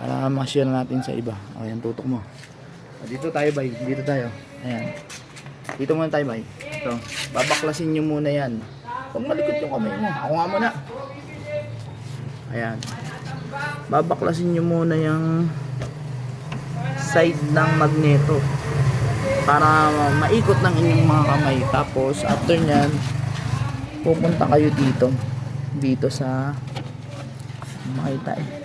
Para ma-share natin sa iba. O, yan, tutok mo. Dito tayo, bay. Dito tayo. Ayan. Dito muna tayo, bay. Ito. Babaklasin nyo muna yan. Huwag malikot yung kamay mo. Ako nga muna. Ayan. Babaklasin nyo muna yung side ng magneto para maikot ng inyong mga kamay. Tapos, after nyan, pupunta kayo dito. Dito sa makita eh.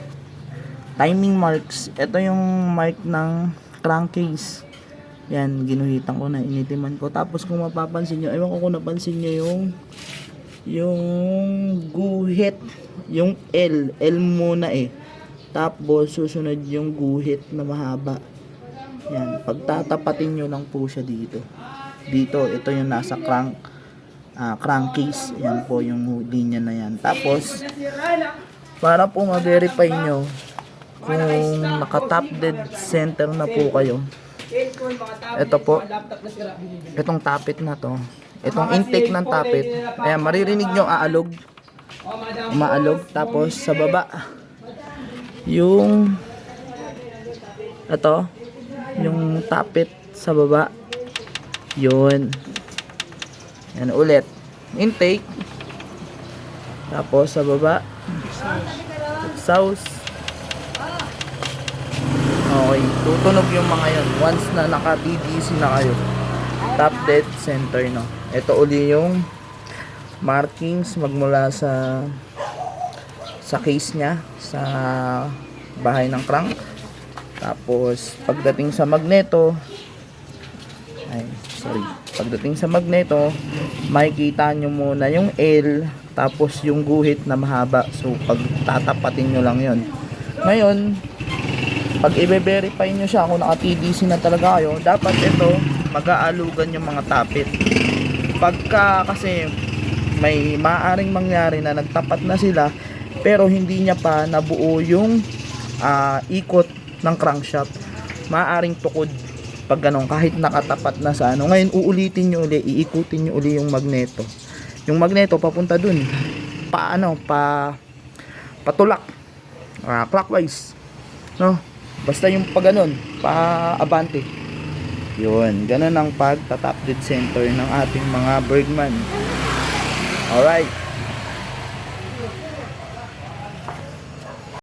Timing marks. Ito yung mark ng crankcase. Yan, ginuhitan ko na, initiman ko. Tapos kung mapapansin nyo, ewan ko kung napansin nyo yung yung guhit, yung L, L muna eh. Tapos susunod yung guhit na mahaba. Yan, pagtatapatin nyo lang po siya dito. Dito, ito yung nasa crank ah, crankcase. Yan po yung linya na yan. Tapos, para po ma-verify nyo kung naka-top dead center na po kayo. Ito po, itong tapit na to. Itong intake ng tapit. Ayan, maririnig nyo aalog. Umaalog. Tapos sa baba, yung ito, yung tapit sa baba. Yun. Yan ulit. Intake. Tapos sa baba, exhaust. Okay, tutunog yung mga yan once na naka-TDC na kayo. Top dead center no. Ito uli yung markings magmula sa sa case niya sa bahay ng crank. Tapos pagdating sa magneto ay sorry. Pagdating sa magneto, makikita nyo muna yung L tapos yung guhit na mahaba. So pag tatapatin nyo lang 'yon. Ngayon, pag i-verify nyo siya kung naka-TDC na talaga kayo, dapat ito mag-aalugan yung mga tapit. Pagka kasi may maaring mangyari na nagtapat na sila pero hindi niya pa nabuo yung ah, ikot ng crankshaft. Maaring tukod pag ganun, kahit nakatapat na sa ano. Ngayon, uulitin nyo uli, iikutin nyo uli yung magneto. Yung magneto papunta dun. Pa ano, pa patulak. Ah, clockwise. No? Basta yung pag ganun, pa abante. Yun, ganun ang pagtatap dead center ng ating mga Bergman. Alright.